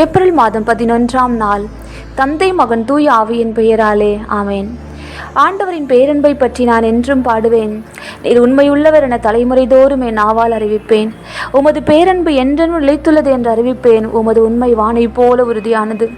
April மாதம் பதினொன்றாம் நாள். தந்தை மகன் தூய் ஆவியின் பெயராலே ஆமேன். ஆண்டவரின் பேரன்பை பற்றி நான் என்றும் பாடுவேன். நீர் உண்மையுள்ளவர் என தலைமுறை தோறும் என் நாவால் அறிவிப்பேன். உமது பேரன்பு என்றென்றும் நிலைத்துள்ளது என்று அறிவிப்பேன். உமது உண்மை வானை போல உறுதியானது.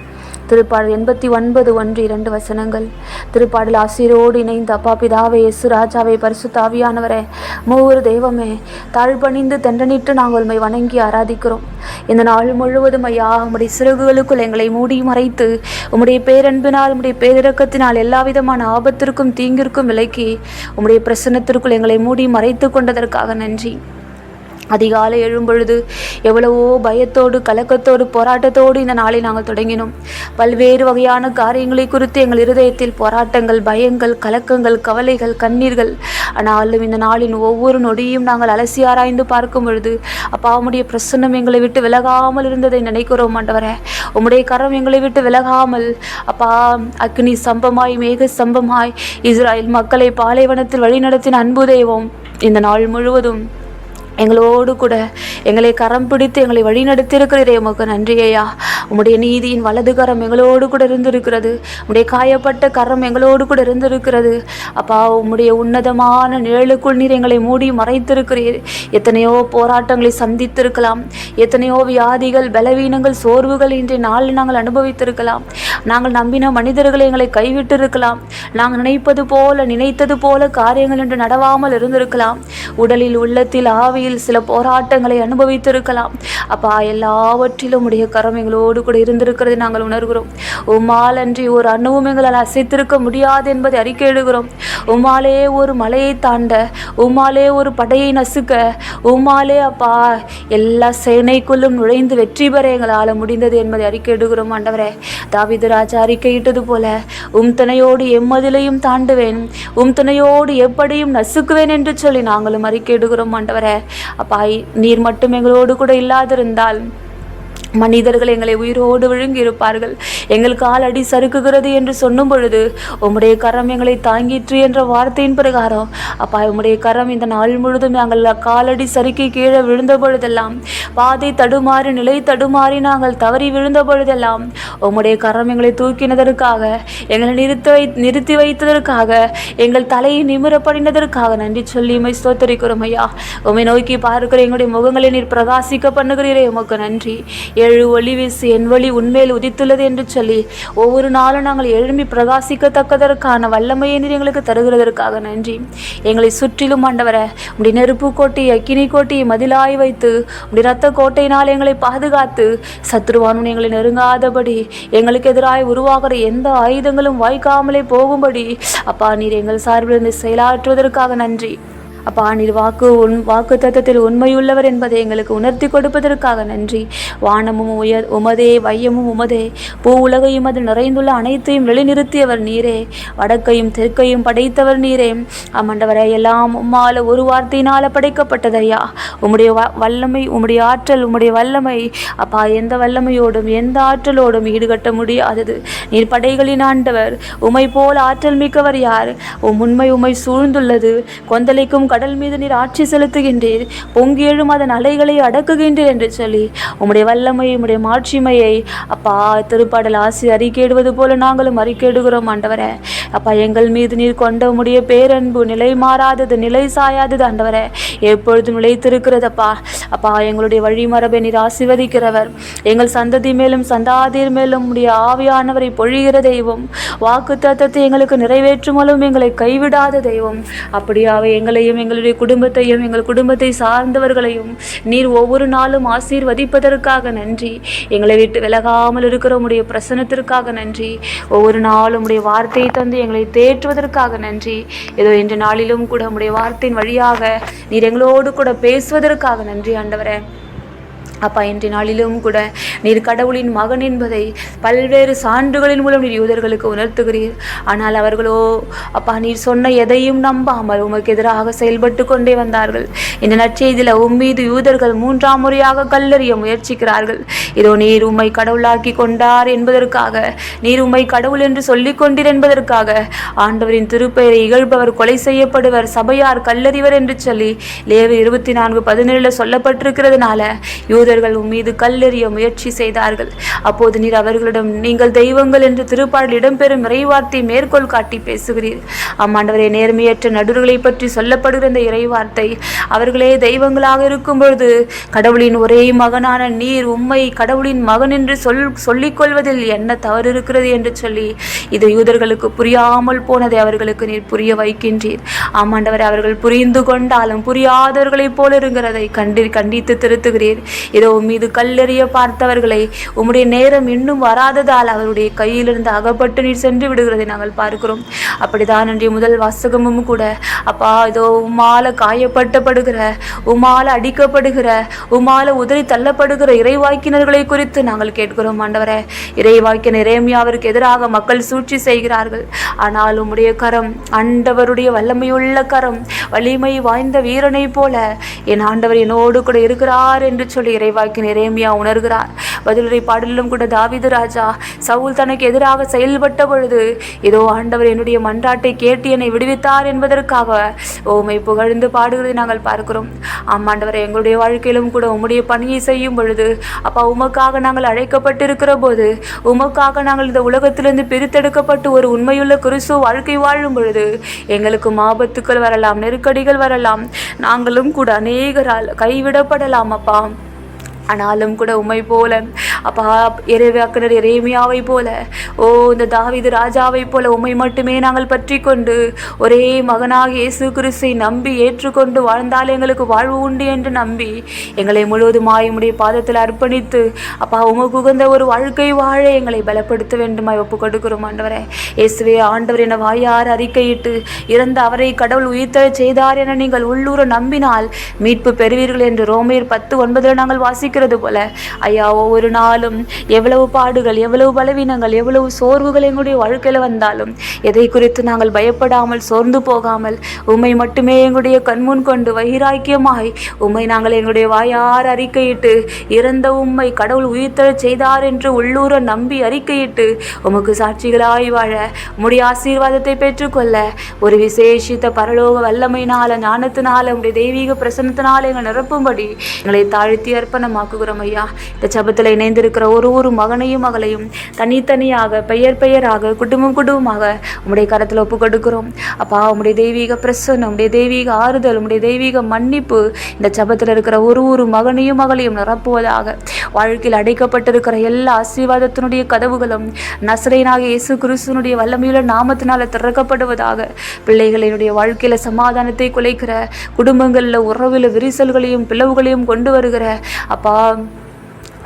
திருப்பாடல் எண்பத்தி ஒன்பது ஒன்று இரண்டு வசனங்கள். திருப்பாடல் ஆசிரியரோடு இணைந்த அப்பா பிதாவே இயேசு ராஜாவே பரிசுத்தாவியானவரே மூவர் தெய்வமே தாழ்பணிந்து தண்டனிட்டு நாங்கள் உண்மை வணங்கி ஆராதிக்கிறோம். இந்த நாள் முழுவதும் ஐயா உம்முடைய சிறகுகளுக்குள் எங்களை மூடி மறைத்து உம்முடைய பேரன்பினால் உம்முடைய பேரிறக்கத்தினால் எல்லா விதமான ஆபத்திற்கும் தீங்கிற்கும் விலக்கி உம்முடைய பிரசன்னத்திற்குள் எங்களை மூடி மறைத்து கொண்டதற்காக நன்றி. அதிகாலை எழும்பொழுது எவ்வளவோ பயத்தோடு கலக்கத்தோடு போராட்டத்தோடு இந்த நாளை நாங்கள் தொடங்கினோம். பல்வேறு வகையான காரியங்களை குறித்து எங்கள் இருதயத்தில் போராட்டங்கள் பயங்கள் கலக்கங்கள் கவலைகள் கண்ணீர்கள். ஆனாலும் இந்த நாளின் ஒவ்வொரு நொடியும் நாங்கள் அலசி ஆராய்ந்து பார்க்கும் பொழுது அப்பாவுடைய பிரசன்னம் எங்களை விட்டு விலகாமல் இருந்ததை நினைக்கிறோம் ஆண்டவரே. உம்முடைய கரம் எங்களை விட்டு விலகாமல் அப்பா அக்னி சம்பமாய் மேக சம்பமாய் இஸ்ராயல் மக்களை பாலைவனத்தில் வழிநடத்தின அன்பு தெய்வம் இந்த நாள் முழுவதும் எங்களோடு கூட எங்களை கரம் பிடித்து எங்களை வழிநடத்தியிருக்கிறீரே உமக்கு நன்றி ஐயா. உம்முடைய நீதியின் வலது கரம் எங்களோடு கூட இருந்திருக்கிறது. உம்முடைய காயப்பட்ட கரம் எங்களோடு கூட இருந்திருக்கிறது. அப்பா உம்முடைய உன்னதமான நிழலுக்குள் நீர் எங்களை மூடி மறைத்திருக்கிறீர். எத்தனையோ போராட்டங்களை சந்தித்திருக்கலாம். எத்தனையோ வியாதிகள் பலவீனங்கள் சோர்வுகள் இன்றைய நாளில் நாங்கள் அனுபவித்திருக்கலாம். நாங்கள் நம்பின மனிதர்களை எங்களை கைவிட்டிருக்கலாம். நாங்கள் நினைப்பது போல நினைத்தது போல காரியங்கள் என்று நடவாமல் இருந்திருக்கலாம். உடலில் உள்ளத்தில் ஆவியில் சில போராட்டங்களை அனுபவித்திருக்கலாம். அப்பா எல்லாவற்றிலும் உடைய கரம் எங்களோடு கூட இருந்திருக்கிறது நாங்கள் உணர்கிறோம். உமால் அன்றி ஒரு அணுவும் எங்களால் அசைத்திருக்க முடியாது என்பதை அறிக்கையிடுகிறோம். உம்மாலே ஒரு மலையை தாண்ட உம்மாலே ஒரு படையை நசுக்க உம்மாலே அப்பா எல்லா சேனைக்குள்ளும் நுழைந்து வெற்றி பெற எங்களால் முடிந்தது என்பதை அறிக்கையிடுகிறோம் ஆண்டவரே. தாவிது ராஜா அறிக்கையிட்டது போல உம் துணையோடு எம்மதிலையும் தாண்டுவேன் உம் துணையோடு எப்படியும் நசுக்குவேன் என்று சொல்லி நாங்களும் அறிக்கையிடுகிறோம் ஆண்டவரே. அப்பா நீர் மட்டும் எங்களோடு கூட இல்லாதிருந்தால் மனிதர்கள் எங்களை உயிரோடு விழுங்கி இருப்பார்கள் எங்கள் கால் அடி சறுக்குகிறது என்று சொன்னும் பொழுது உம்முடைய கரம் எங்களை தாங்கிற்று என்ற வார்த்தையின் பிரகாரம் அப்பா உம்முடைய கரம் இந்த நாள் முழுதும் நாங்கள் காலடி சறுக்கி கீழே விழுந்த பொழுதெல்லாம் பாதை தடுமாறி நிலை தடுமாறி நாங்கள் தவறி விழுந்த பொழுதெல்லாம் உம்முடைய கரம் எங்களை தூக்கினதற்காக எங்களை நிறுத்தி வை நிறுத்தி வைத்ததற்காக எங்கள் தலையை நிமிரப்படினதற்காக நன்றி சொல்லி உமை ஸ்தோத்தரிக்கிறோம் ஐயா. உம்மை நோக்கி பார்க்கிற எங்களுடைய முகங்களை நீர் பிரகாசிக்க பண்ணுகிறீரே உமக்கு நன்றி. ஏழு ஒளி வீசி என் வழி உண்மையில் உதித்துள்ளது என்று சொல்லி ஒவ்வொரு நாளும் நாங்கள் எழும்பி பிரகாசிக்கத்தக்கதற்கான வல்லமையை நீர் எங்களுக்கு தருகிறதற்காக நன்றி. எங்களை சுற்றிலும் ஆண்டவர உடைய நெருப்பு கோட்டை அக்கினி கோட்டையை மதிலாய் வைத்து உடைய ரத்த கோட்டையினால் எங்களை பாதுகாத்து சத்ருவானும் எங்களை நெருங்காதபடி எங்களுக்கு எதிராக உருவாகிற எந்த ஆயுதங்களும் வாய்க்காமலே போகும்படி அப்பா நீர் எங்கள் சார்பிலிருந்து செயலாற்றுவதற்காக நன்றி. அப்பா நீர் வாக்கு உன் வாக்கு தத்தத்தில் உண்மையுள்ளவர் என்பதை எங்களுக்கு உணர்த்தி கொடுப்பதற்காக நன்றி. வானமும் உயர் உமதே வையமும் உமதே. பூ உலகையும் அதில் நிறைந்துள்ள அனைத்தையும் வெளிநிறுத்தியவர் நீரே. வடக்கையும் தெற்கையும் படைத்தவர் நீரே. ஆமண்டவரை எல்லாம் உம்மால ஒரு வார்த்தையினால படைக்கப்பட்டதையா? உம்முடைய வ- வல்லமை உம்முடைய ஆற்றல் உம்முடைய வல்லமை. அப்பா எந்த வல்லமையோடும் எந்த ஆற்றலோடும் ஈடுகட்ட முடியாதது. நீர் படைகளின் ஆண்டவர் உமை போல் ஆற்றல் மிக்கவர் யார்? உம் உண்மை உமை சூழ்ந்துள்ளது. கொந்தளிக்கும் கடல் மீது நீர் ஆட்சி செலுத்துகின்றீர். பொங்கி எழும் அதன் அலைகளை அடக்குகின்றீர் என்று சொல்லி உம்முடைய வல்லமை உம்முடைய மாட்சிமையை அப்பா திருப்பாடல் ஆசி அறிக்கையிடுவது போல நாங்களும் அறிக்கையிடுகிறோம் ஆண்டவரே. அப்பா எங்கள் மீது நீர் கொண்ட உம்முடைய பேரன்பு நிலை மாறாதது நிலை சாயாதது ஆண்டவரே. எப்பொழுதும் நிலைத்திருக்கிறதப்பா அப்பா. எங்களுடைய வழிமரபை நீர் ஆசிர்வதிக்கிறவர். எங்கள் சந்ததி மேலும் சந்தாதியர் மேலும் உடைய ஆவியானவரை பொழிகிற தெய்வம். வாக்கு தத்தத்தை எங்களுக்கு நிறைவேற்றுமலும் எங்களை கைவிடாத தெய்வம். அப்படியாவே எங்களையும் எங்களுடைய குடும்பத்தையும் எங்கள் குடும்பத்தை சார்ந்தவர்களையும் நீர் ஒவ்வொரு நாளும் ஆசீர்வதிப்பதற்காக நன்றி. எங்களை விட்டு விலகாமல் இருக்கிற உடைய பிரசனத்திற்காக நன்றி. ஒவ்வொரு நாளும் உடைய வார்த்தையை தந்து எங்களை தேற்றுவதற்காக நன்றி. ஏதோ இன்று நாளிலும் கூட உடைய வார்த்தையின் வழியாக நீர் எங்களோடு கூட பேசுவதற்காக நன்றி ஆண்டவரே. அப்பா இன்றைய நாளிலும் கூட நீர் கடவுளின் மகன் என்பதை பல்வேறு சான்றுகளின் மூலம் நீர் யூதர்களுக்கு உணர்த்துகிறீர். ஆனால் அவர்களோ அப்பா நீர் சொன்ன எதையும் நம்பாமல் உமக்கு எதிராக செயல்பட்டு கொண்டே வந்தார்கள். இந்த நற்செய்தியில் உம்மீது யூதர்கள் மூன்றாம் முறையாக கல்லறிய முயற்சிக்கிறார்கள். இதோ நீர் உம்மை கடவுளாக்கி கொண்டார் என்பதற்காக நீர் உம்மை கடவுள் என்று சொல்லிக் கொண்டீர் என்பதற்காக ஆண்டவரின் திருப்பெயரை இகழ்பவர் கொலை செய்யப்படுவர் சபையார் கல்லறிவர் என்று சொல்லி லேவு இருபத்தி நான்கு பதினேழுல சொல்லப்பட்டிருக்கிறதுனால யூ யூதர்கள் உன் மீது கல்லெறிய முயற்சி செய்தார்கள். அப்போது நீர் அவர்களிடம் நீங்கள் தெய்வங்கள் என்று திருப்பாடல் இடம்பெறும் இறைவார்த்தை மேற்கோள் காட்டி பேசுகிறீர். ஆமாண்டவரே நேர்மையற்ற நடுவர்களை பற்றி சொல்லப்படுகிற இந்த இறைவார்த்தை அவர்களே தெய்வங்களாக இருக்கும் பொழுது கடவுளின் ஒரே மகனான நீர் உம்மை கடவுளின் மகன் என்று சொல் சொல்லிக்கொள்வதில் என்ன தவறு இருக்கிறது? என்று சொல்லி இது யூதர்களுக்கு புரியாமல் போனதை அவர்களுக்கு நீர் புரிய வைக்கின்றீர். ஆமாண்டவரை அவர்கள் புரிந்து கொண்டாலும் புரியாதவர்களைப் போல இருக்கிறதை கண்டி கண்டித்து திருத்துகிறீர். இதோ மீது கல்லெறிய பார்த்தவர்களை உம்முடைய நேரம் இன்னும் வராததால் அவருடைய கையிலிருந்து அகப்பட்டு நீர் சென்று விடுகிறதை நாங்கள் பார்க்கிறோம். அப்படிதான் அன்றைய முதல் வாசகமும் கூட அப்பா இதோ உமால காயப்பட்டப்படுகிற உமால அடிக்கப்படுகிற உமால உதறி தள்ளப்படுகிற இறைவாக்கினர்களை குறித்து நாங்கள் கேட்கிறோம் ஆண்டவரே. இறைவாக்கினர் இறைமையாவிற்கு எதிராக மக்கள் சூழ்ச்சி செய்கிறார்கள். ஆனால் உம்முடைய கரம் ஆண்டவருடைய வல்லமையுள்ள கரம் வலிமை வாய்ந்த வீரனைப் போல என் ஆண்டவர் என்னோடு கூட இருக்கிறார் என்று சொல்லி இறைவாய்க்கு இறைமையா உணர்கிறார். பதிலுரை பாடலிலும் கூட தாவிது ராஜா சவுல் தனக்கு எதிராக செயல்பட்ட பொழுது ஏதோ ஆண்டவர் என்னுடைய மன்றாட்டை கேட்டு என்னை விடுவித்தார் என்பதற்காக ஓமை புகழ்ந்து பாடுகிறதை நாங்கள் பார்க்கிறோம். ஆமாண்டவரை எங்களுடைய வாழ்க்கையிலும் கூட உம்முடைய பணியை செய்யும் பொழுது அப்பா உமக்காக நாங்கள் அழைக்கப்பட்டிருக்கிற போது உமக்காக நாங்கள் இந்த உலகத்திலிருந்து பிரித்தெடுக்கப்பட்டு ஒரு உண்மையுள்ள கிறிஸ்துவ வாழ்க்கை வாழும் பொழுது எங்களுக்கு ஆபத்துக்கள் வரலாம் நெருக்கடிகள் வரலாம். நாங்களும் கூட அநேகரால் கைவிடப்படலாம் அப்பா. ஆனாலும் கூட உம்மை போல அப்பா இறைவாக்கினர் இறைமையாவை போல ஓ இந்த தாவிது ராஜாவை போல உம்மை மட்டுமே நாங்கள் பற்றி கொண்டு ஒரே மகனாக இயேசு கிறிஸ்தை நம்பி ஏற்றுக்கொண்டு வாழ்ந்தால் எங்களுக்கு வாழ்வு உண்டு என்று நம்பி எங்களை முழுவதுமாய் உம்முடைய பாதத்தில் அர்ப்பணித்து அப்பா உமக்கு உகந்த ஒரு வாழ்க்கை வாழ எங்களை பலப்படுத்த வேண்டுமாய் ஒப்பு கொடுக்கிறோம் ஆண்டவரே. இயேசுவே ஆண்டவர் என வாயார் அறிக்கையிட்டு இறந்த அவரை கடவுள் உயிர்த்தெழச் செய்தார் என நீங்கள் உள்ளூர நம்பினால் மீட்பு பெறுவீர்கள் என்று ரோமையர் பத்து ஒன்பதில் நாங்கள் இருக்கிறது போல. ஐயா ஒவ்வொரு நாளும் எவ்வளவு பாடுகள் எவ்வளவு பலவீனங்கள் எவ்வளவு சோர்வுகள் எங்களுடைய வாழ்க்கையில் வந்தாலும் எதை குறித்து நாங்கள் பயப்படாமல் சோர்ந்து போகாமல் உண்மை மட்டுமே எங்களுடைய கண்முன் கொண்டு வைராக்கியமாய் உண்மை நாங்கள் எங்களுடைய வாயார் அறிக்கையிட்டு இறந்த உண்மை கடவுள் உயிர்த்தெழச் செய்தார் என்று உள்ளூர நம்பி அறிக்கையிட்டு உமக்கு சாட்சிகளாய் வாழ உம்முடைய ஆசீர்வாதத்தை பெற்றுக்கொள்ள ஒரு விசேஷித்த பரலோக வல்லமையினால ஞானத்தினால உங்களுடைய தெய்வீக பிரசன்னத்தினால எங்கள் நிரப்பும்படி எங்களை தாழ்த்தி ஆக்குகிறோம் ஐயா. இந்த ஜபத்தில் இணைந்திருக்கிற ஒரு ஒரு மகனையும் மகளையும் தனித்தனியாக பெயர் பெயராக குடும்பம் குடும்பமாக உங்களுடைய கரத்தில் ஒப்பு கொடுக்கிறோம் அப்பா உங்களுடைய தெய்வீக பிரசன்னம் உங்களுடைய தெய்வீக ஆறுதல் உங்களுடைய தெய்வீக மன்னிப்பு இந்த ஜபத்தில் இருக்கிற ஒரு ஒரு மகனையும் மகளையும் நிரப்புவதாக வாழ்க்கையில் அடைக்கப்பட்டிருக்கிற எல்லா ஆசீர்வாதத்தினுடைய கதவுகளும் நசரேனாக இயேசு கிறிஸ்துனுடைய வல்லமையுள்ள நாமத்தினால் திறக்கப்படுவதாக பிள்ளைகளினுடைய வாழ்க்கையில் சமாதானத்தை குலைக்கிற குடும்பங்களில் உறவில் விரிசல்களையும் பிளவுகளையும் கொண்டு வருகிற அப்பா Um,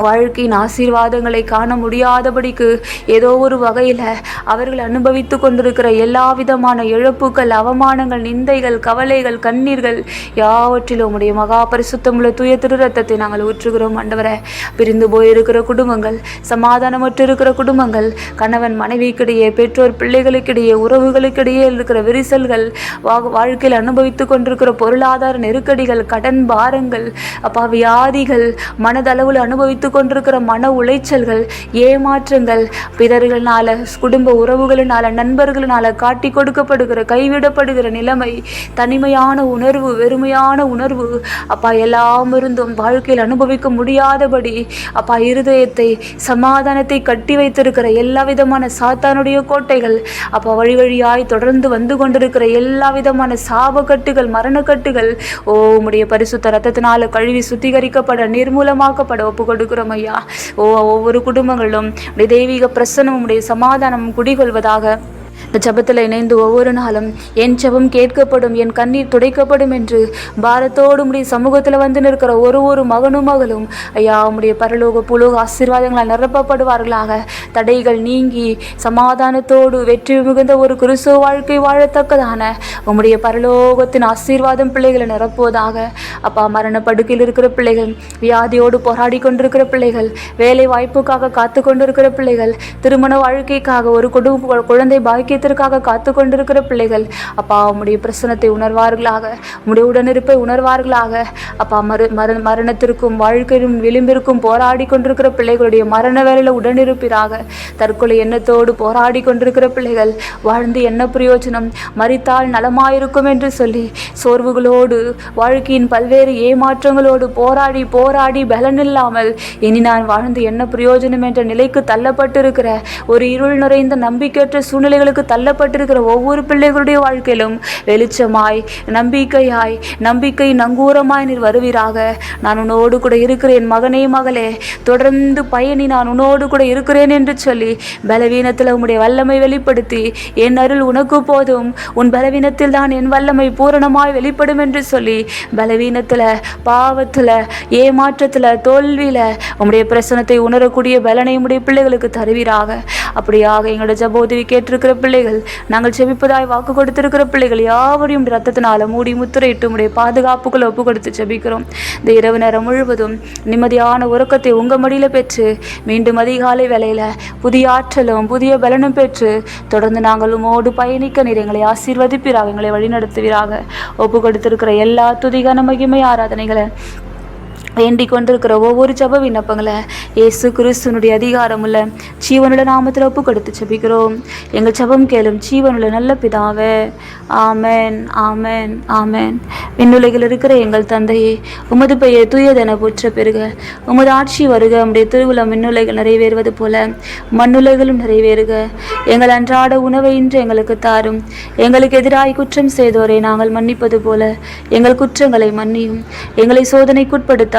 வாழ்க்கையின் ஆசீர்வாதங்களை காண முடியாதபடிக்கு ஏதோ ஒரு வகையில் அவர்கள் அனுபவித்து கொண்டிருக்கிற எல்லா விதமான இழப்புகள் அவமானங்கள் நிந்தைகள் கவலைகள் கண்ணீர்கள் யாவற்றிலும் உடைய மகா பரிசுத்தமுள்ள தூய திரு ரத்தத்தை நாங்கள் ஊற்றுகிறோம். ஆண்டவரே பிரிந்து போயிருக்கிற குடும்பங்கள் சமாதானமற்று இருக்கிற குடும்பங்கள் கணவன் மனைவிக்கிடையே பெற்றோர் பிள்ளைகளுக்கிடையே உறவுகளுக்கிடையே இருக்கிற விரிசல்கள் வா- வாழ்க்கையில் அனுபவித்து கொண்டிருக்கிற பொருளாதார நெருக்கடிகள் கடன் பாரங்கள் அப்பா வியாதிகள் மனதளவில் அனுபவித்து கொண்டிருக்கிற மன உளைச்சல்கள் ஏமாற்றங்கள் பிறர்களினால குடும்ப உறவுகளினால நண்பர்களினால காட்டி கொடுக்கப்படுகிற கைவிடப்படுகிற நிலைமை தனிமையான உணர்வு வெறுமையான உணர்வு அப்பா எல்லாம் இருந்தும் வாழ்க்கையில் அனுபவிக்க முடியாதபடி அப்பா இருதயத்தை சமாதானத்தை கட்டி வைத்திருக்கிற எல்லா விதமான சாத்தானுடைய கோட்டைகள் அப்பா வழி வழியாய் தொடர்ந்து வந்து கொண்டிருக்கிற எல்லா விதமான சாபக்கட்டுகள் மரணக்கட்டுகள் ஓ உடைய பரிசுத்த ரத்தத்தினால கழுவி சுத்திகரிக்கப்பட நிர்மூலமாக்கப்பட ஒப்பு கொடுக்கிறோம் ஐயா. ஒவ்வொரு குடும்பங்களும் உடைய தெய்வீக பிரசனம் உடைய சமாதானமும் குடிகொள்வதாக இந்த ஜபத்தில் இணைந்து ஒவ்வொரு நாளும் என் ஜபம் கேட்கப்படும் என் கண்ணீர் துடைக்கப்படும் என்று பாரத்தோடு உடைய சமூகத்தில் வந்து நிற்கிற ஒரு ஒரு மகனும் மகளும் ஐயா உடைய பரலோக புலோக ஆசீர்வாதங்களால் நிரப்பப்படுவார்களாக. தடைகள் நீங்கி சமாதானத்தோடு வெற்றி மிகுந்த ஒரு குருசோ வாழ்க்கை வாழத்தக்கதான உம்முடைய பரலோகத்தின் ஆசீர்வாதம் பிள்ளைகளை நிரப்புவதாக. அப்பா மரண படுக்கையில் இருக்கிற பிள்ளைகள் வியாதியோடு போராடி கொண்டிருக்கிற பிள்ளைகள் வேலை வாய்ப்புக்காக காத்து கொண்டிருக்கிற பிள்ளைகள் திருமண வாழ்க்கைக்காக ஒரு குடும்ப குழந்தை பாக்கி பாக்கியத்திற்காக காத்து கொண்டிருக்கிற பிள்ளைகள் அப்பா உம்முடைய பிரசனத்தை உணர்வார்களாக உம்முடைய உடனிருப்பை உணர்வார்களாக. அப்பா மரு மர மரணத்திற்கும் வாழ்க்கையும் விளிம்பிற்கும் போராடி கொண்டிருக்கிற பிள்ளைகளுடைய மரண வேலையில் உடனிருப்பிறாக தற்கொலை எண்ணத்தோடு போராடி கொண்டிருக்கிற பிள்ளைகள் வாழ்ந்து என்ன பிரயோஜனம்? மறித்தால் நலமாயிருக்கும் என்று சொல்லி சோர்வுகளோடு வாழ்க்கையின் பல்வேறு ஏமாற்றங்களோடு போராடி போராடி பலனில்லாமல் இனி நான் வாழ்ந்து என்ன பிரயோஜனம் என்ற நிலைக்கு தள்ளப்பட்டிருக்கிற ஒரு இருள் நிறைந்த நம்பிக்கையற்ற சூழ்நிலைகளுக்கு தள்ளப்பட்டிருக்கிற ஒவ்வொரு பிள்ளைகளுடைய வாழ்க்கையிலும் வெளிச்சமாய் நம்பிக்கையாய் நம்பிக்கை நங்கூரமாய் நீர் வருவீராக. நான் உன்னோடு கூட இருக்கிறேன் மகனே மகளே. தொடர்ந்து பயணி நான் உன்னோடு கூட இருக்கிறேன் என்று சொல்லி பலவீனத்தில் உம்முடைய வல்லமை வெளிப்படுத்தி என் அருள் உனக்கு போதும். உன் பலவீனத்தில் தான் என் வல்லமை பூரணமாய் வெளிப்படும் என்று சொல்லி பலவீனத்தில் பாவத்தில் ஏமாற்றத்தில் தோல்வியில் உம்முடைய பிரசனத்தை உணரக்கூடிய பலனை உடைய பிள்ளைகளுக்கு தருவீராக. அப்படியாக எங்களோட ஜப உதவி கேட்டிருக்கிற பிள்ளைகள் நாங்கள் செபிப்பதாய் வாக்கு கொடுத்திருக்கிற பிள்ளைகள் யாவரையும் ரத்தத்தினால மூடி முத்திரையிட்டு உடைய பாதுகாப்புக்குள்ள ஒப்பு கொடுத்து செபிக்கிறோம் இந்த இரவு நேரம் முழுவதும் நிம்மதியான உறக்கத்தை உங்கள் மடியில் பெற்று மீண்டும் அதிகாலை வேளையில் புதிய ஆற்றலும் புதிய பலனும் பெற்று தொடர்ந்து நாங்கள் உமோடு பயணிக்க நீர் எங்களை ஆசீர்வதிப்பீராக எங்களை வழிநடத்துவீராக. ஒப்பு கொடுத்திருக்கிற எல்லா துதிகான மகிமை ஆராதனைகளை வேண்டிக் கொண்டிருக்கிற ஒவ்வொரு ஜப விண்ணப்பங்களை இயேசு கிறிஸ்துனுடைய அதிகாரமுள்ள ஜீவனுள்ள நாமத்தில் ஒப்பு கொடுத்து ஜபிக்கிறோம். எங்கள் ஜபம் கேளும் ஜீவனுள்ள நல்ல பிதாவே ஆமேன் ஆமேன் ஆமேன். விண்ணுலகில் இருக்கிற எங்கள் தந்தையே உமது பெயர் தூயதென போற்ற பெருக. உமது ஆட்சி வருக உம்முடைய திருவிழா மின்னுலைகள் நிறைவேறுவது போல மண்ணுலைகளும் நிறைவேறுக. எங்கள் அன்றாட உணவை இன்று எங்களுக்கு தாரும். எங்களுக்கு எதிராக குற்றம் செய்தோரை நாங்கள் மன்னிப்பது போல எங்கள் குற்றங்களை மன்னியும். எங்களை சோதனைக்குட்படுத்த